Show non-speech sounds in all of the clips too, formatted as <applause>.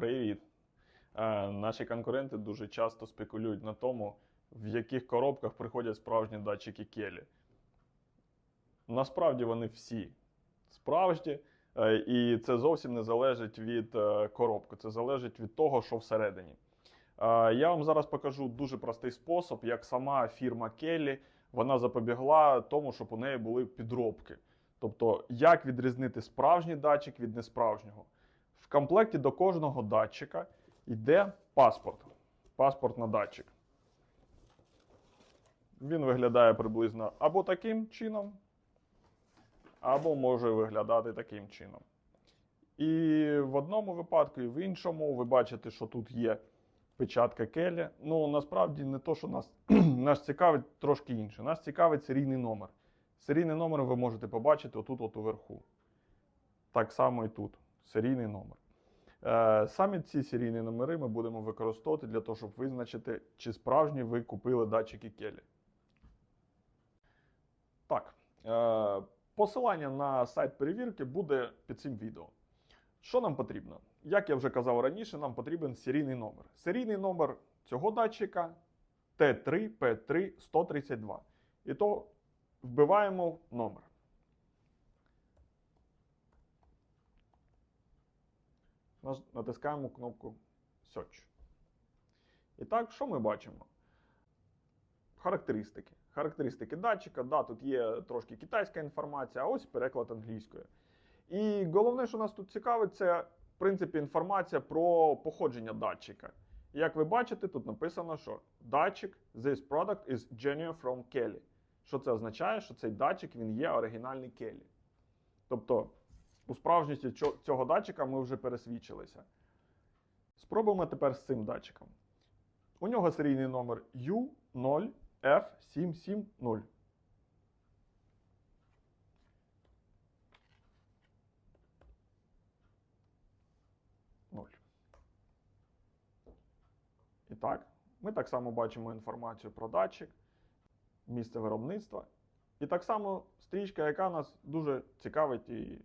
Привіт. Е, наші конкуренти дуже часто спекулюють на тому, в яких коробках приходять справжні датчики Келі. Насправді вони всі справжні, е, і це зовсім не залежить від е, коробки, це залежить від того, що всередині. Е, Я вам зараз покажу дуже простий спосіб, як сама фірма Келлі вона запобігла тому, щоб у неї були підробки. Тобто, як відрізнити справжній датчик від несправжнього. Комплекті до кожного датчика йде паспорт. Паспорт на датчик. Він виглядає приблизно або таким чином, або може виглядати таким чином. І в одному випадку, і в іншому ви бачите, що тут є печатка Келі. Ну, насправді не то, що нас, <clears throat> нас цікавить трошки інше. Нас цікавить серійний номер. Серійний номер ви можете побачити отут от уверху. Так само і тут. Серійний номер. Е, Самі ці серійні номери ми будемо використовувати для того, щоб визначити, чи справжні ви купили датчики Келі. Так. Е, Посилання на сайт перевірки буде під цим відео. Що нам потрібно? Як я вже казав раніше, нам потрібен серійний номер. Серійний номер цього датчика T3P3 І то вбиваємо номер. Натискаємо кнопку Search. І так, що ми бачимо? Характеристики. Характеристики датчика. Да, тут є трошки китайська інформація, а ось переклад англійською. І головне, що нас тут цікавить, це в принципі інформація про походження датчика. Як ви бачите, тут написано, що датчик this product is genuine from Kelly. Що це означає? Що цей датчик він є оригінальний Kelly. Тобто, у справжності цього датчика ми вже пересвідчилися. Спробуємо тепер з цим датчиком. У нього серійний номер U0F770. І так, ми так само бачимо інформацію про датчик, місце виробництва. І так само стрічка, яка нас дуже цікавить і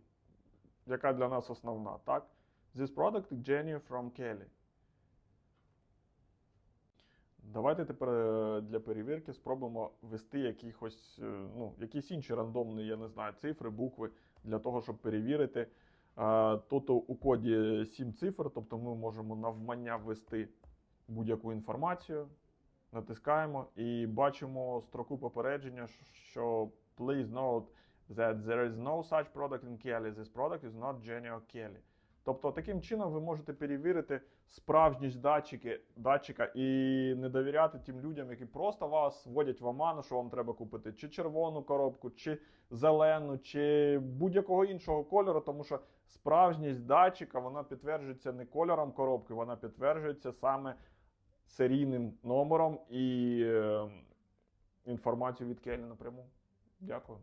яка для нас основна. Так? This product is genuine from Kelly. Давайте тепер е, для перевірки спробуємо ввести якихось, е, ну, якісь інші рандомні, я не знаю, цифри, букви для того, щоб перевірити. Тут у коді 7 цифр, тобто ми можемо навмання ввести будь-яку інформацію, натискаємо і бачимо строку попередження, що please note that there is no such product in Kelly. This product is not genuine Kelly. Тобто таким чином ви можете перевірити справжність датчики, датчика і не довіряти тим людям, які просто вас вводять в оману, що вам треба купити чи червону коробку, чи зелену, чи будь-якого іншого кольору, тому що справжність датчика вона підтверджується не кольором коробки, вона підтверджується саме серійним номером і е, інформацією від Келі напряму. Дякую.